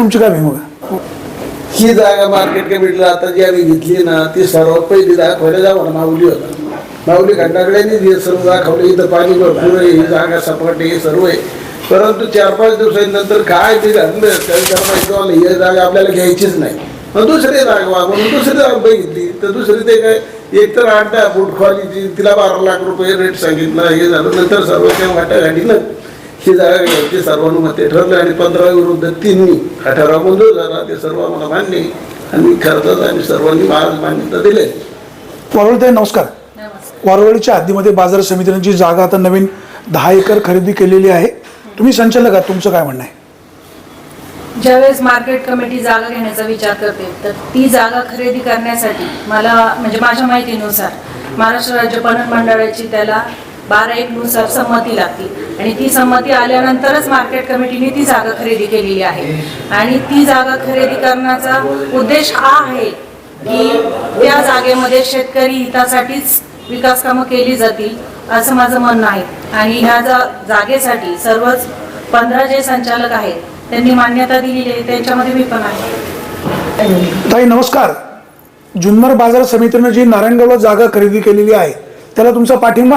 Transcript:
तुमची काय भूमिका ही जागा मार्केट कमिटीला आता जी आम्ही घेतली ना ती सर्वात पहिली दाखवायला जावं ना माऊली होता. माऊली घंटाकडे सर्व दाखवले इथं पाणी भरपूर आहे ही जागा सपाट आहे सर्व आहे. परंतु चार पाच दिवसांनंतर काय ते घडलं चार पाच झालं ही जागा आपल्याला घ्यायचीच नाही. मग दुसरी जागा व्हा दुसरी जागा बघितली तर दुसरी ते काय एक तर आठ दहा तिला बारा लाख रुपये रेट सांगितला हे झालं नंतर सर्व काही वाटाघाटीनं ही जागा घ्यायची सर्वानुमते ठरलं आणि पंधरा विरुद्ध तीननी हा ठराव मंजूर झाला ते सर्व आम्हाला मान्य. आणि खर्चात आम्ही सर्वांनी आज मान्यता दिली वारवळताई नमस्कार. वारवळीच्या हद्दीमध्ये बाजार समितीने जी जागा आता नवीन दहा एकर खरेदी केलेली आहे तुम्ही संचालक आहात तुमचं काय म्हणणं आहे? ज्यावेळेस मार्केट कमिटी जागा घेण्याचा विचार करते तर ती जागा खरेदी करण्यासाठी मला म्हणजे माझ्या माहितीनुसार महाराष्ट्र राज्य पणन मंडळाची त्याला बारा एक नुसार संमती लागतील आणि ती संमती आल्यानंतरच मार्केट कमिटीने ती जागा खरेदी केलेली आहे. आणि ती जागा खरेदी करण्याचा उद्देश हा आहे की त्या जागेमध्ये शेतकरी हितासाठीच विकास कामं केली जातील असं माझं म्हणणं आहे. आणि ह्या जा जागेसाठी सर्वच पंधरा जे संचालक आहेत त्यांनी मान्यता दिलेली आहे. त्यांच्यामध्ये मी पण आहे. ताई नमस्कार. जुन्नर बाजार समितीनं जी नारायणगावला जागा खरेदी केलेली आहे त्याला तुमचा पाठिंबा?